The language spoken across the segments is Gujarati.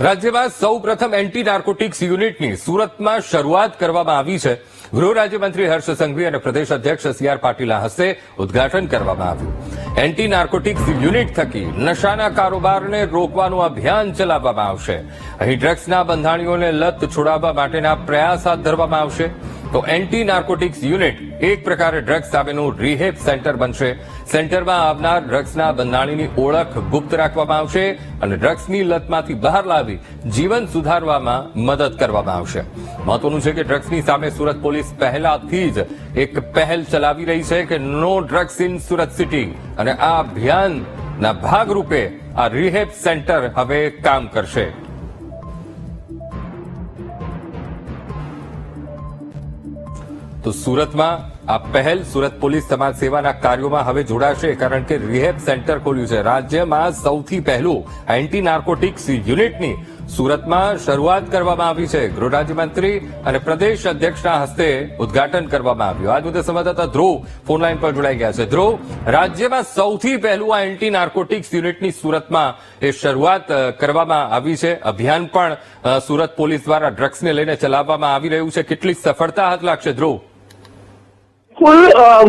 રાજ્યમાં સૌ પ્રથમ એન્ટી નાર્કોટિક્સ યુનિટની સુરતમાં શરૂઆત કરવામાં આવી છે. ગૃહ રાજ્યમંત્રી હર્ષ સંઘવી અને પ્રદેશ અધ્યક્ષ સી આર પાટીલના હસ્તે ઉદ્ઘાટન કરવામાં આવ્યું. એન્ટી નાર્કોટિક્સ યુનિટ થકી નશાના કારોબારને રોકવાનું અભિયાન ચલાવવામાં આવશે. અહીં ડ્રગ્સના બંધાણીઓને લત છોડાવવા માટેના પ્રયાસ હાથ ધરવામાં આવશે. તો એન્ટી નાર્કોટિક્સ યુનિટ એક પ્રકારે ડ્રગ્સ સામેનું રિહેબ સેન્ટર બનશે. સેન્ટરમાં આવનાર ડ્રગ્સના બંધાણીની ઓળખ ગુપ્ત રાખવામાં આવશે અને ડ્રગ્સની લતમાંથી બહાર લાવી જીવન સુધારવામાં મદદ કરવામાં આવશે. મહત્વનું છે કે ડ્રગ્સની સામે સુરત પોલીસ પહેલાથી જ એક પહેલ ચલાવી રહી છે કે no drugs in Surat city અને આ અભિયાનના ભાગરૂપે આ રિહેબ સેન્ટર હવે કામ કરશે. તો સુરતમાં આ પહેલ સુરત પોલીસ સમાજ સેવાના કાર્યોમાં હવે જોડાશે, કારણ કે રિહેબ સેન્ટર ખોલ્યું છે. રાજ્યમાં સૌથી પહેલું એન્ટી નાર્કોટિક્સ યુનિટની સુરતમાં શરૂઆત કરવામાં આવી છે. ગૃહ રાજ્યમંત્રી અને પ્રદેશ અધ્યક્ષના હસ્તે ઉદ્ઘાટન કરવામાં આવ્યું. આજ મુદ્દે સંવાદદાતા ધ્રુવ ફોનલાઈન પર જોડાઈ ગયા છે. ધ્રુવ, રાજ્યમાં સૌથી પહેલું આ એન્ટી નાર્કોટિક્સ યુનિટની સુરતમાં એ શરૂઆત કરવામાં આવી છે. અભિયાન પણ સુરત પોલીસ દ્વારા ડ્રગ્સને લઈને ચલાવવામાં આવી રહ્યું છે. કેટલી સફળતા હાથ લાગશે? ધ્રુવ? કુલ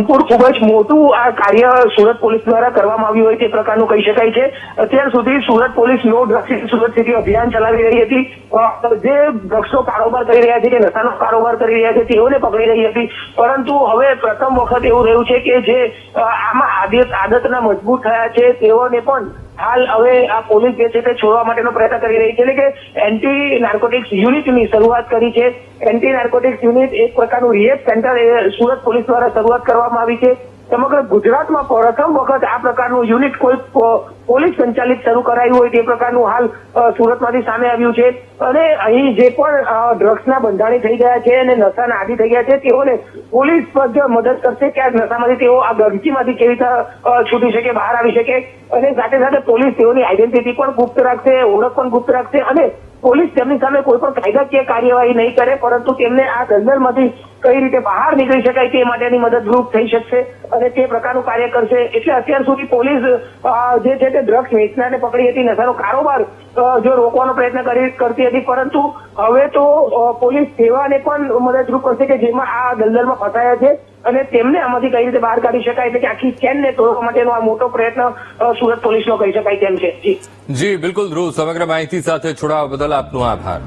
કુલ ખૂબ જ મોટું આ કાર્ય સુરત પોલીસ દ્વારા કરવામાં આવ્યું હોય તે પ્રકારનું કહી શકાય છે. અત્યાર સુધી Surat police no drugs Surat city અભિયાન ચલાવી રહી હતી. જે ડ્રગ્સનો કારોબાર કરી રહ્યા છે કે નશાનો કારોબાર કરી રહ્યા છે તેઓને પકડી રહી હતી. પરંતુ હવે પ્રથમ વખત એવું રહ્યું છે કે જે આમાં આદત, આદતના મજબૂત થયા છે તેઓને પણ હાલ હવે આ પોલીસ જે છે તે છોડવા માટેનો પ્રયત્ન કરી રહી છે એટલે કે એન્ટી નાર્કોટિક્સ યુનિટની શરૂઆત કરી છે. એન્ટી નાર્કોટિક્સ યુનિટ એક પ્રકારનું રિહેબ સેન્ટર સુરત પોલીસ દ્વારા શરૂઆત કરવામાં આવી છે. સમગ્ર ગુજરાતમાં પ્રથમ વખત આ પ્રકારનું યુનિટ કોઈ પોલીસ સંચાલિત શરૂ કરાયું હોય તે પ્રકારનું હાલ સુરતમાંથી સામે આવ્યું છે. અને અહીં જે પણ ડ્રગ્સના બંધાણી થઈ ગયા છે અને નશાના આદિ થઈ ગયા છે, તેઓને પોલીસ મદદ કરશે કે આ નશામાંથી તેઓ આ ગંદકીમાંથી કેવી રીતે છૂટી શકે, બહાર આવી શકે. અને સાથે સાથે પોલીસ તેઓની આઈડેન્ટિટી પણ ગુપ્ત રાખશે, ઓળખ પણ ગુપ્ત રાખશે અને પોલીસ તેમની સામે કોઈ પણ કાયદાકીય કાર્યવાહી નહીં કરે, પરંતુ તેમને આ દંડરમાંથી કઈ રીતે બહાર નીકળી શકાય તે માટેની મદદરૂપ થઈ શકશે અને તે પ્રકારનું કાર્ય કરશે. એટલે અત્યાર સુધી પોલીસ જે છે તે ડ્રગ્સ વેચનારને પકડી હતી, નશાનો કારોબાર જો રોકવાનો પ્રયત્ન કરતી હતી. પરંતુ હવે તો પોલીસ સેવાને પણ મદદરૂપ કરશે કે જેમાં આ દલદલમાં ફસાયા છે અને તેમને આમાંથી કઈ રીતે બહાર કાઢી શકાય. એટલે કે આખી ચેનને તોડવા માટેનો આ મોટો પ્રયત્ન સુરત પોલીસનો કહી શકાય તેમ છે. જી. બિલકુલ, ધ્રુવ, સમગ્ર માહિતી સાથે જોડાવા બદલ આપનો આભાર.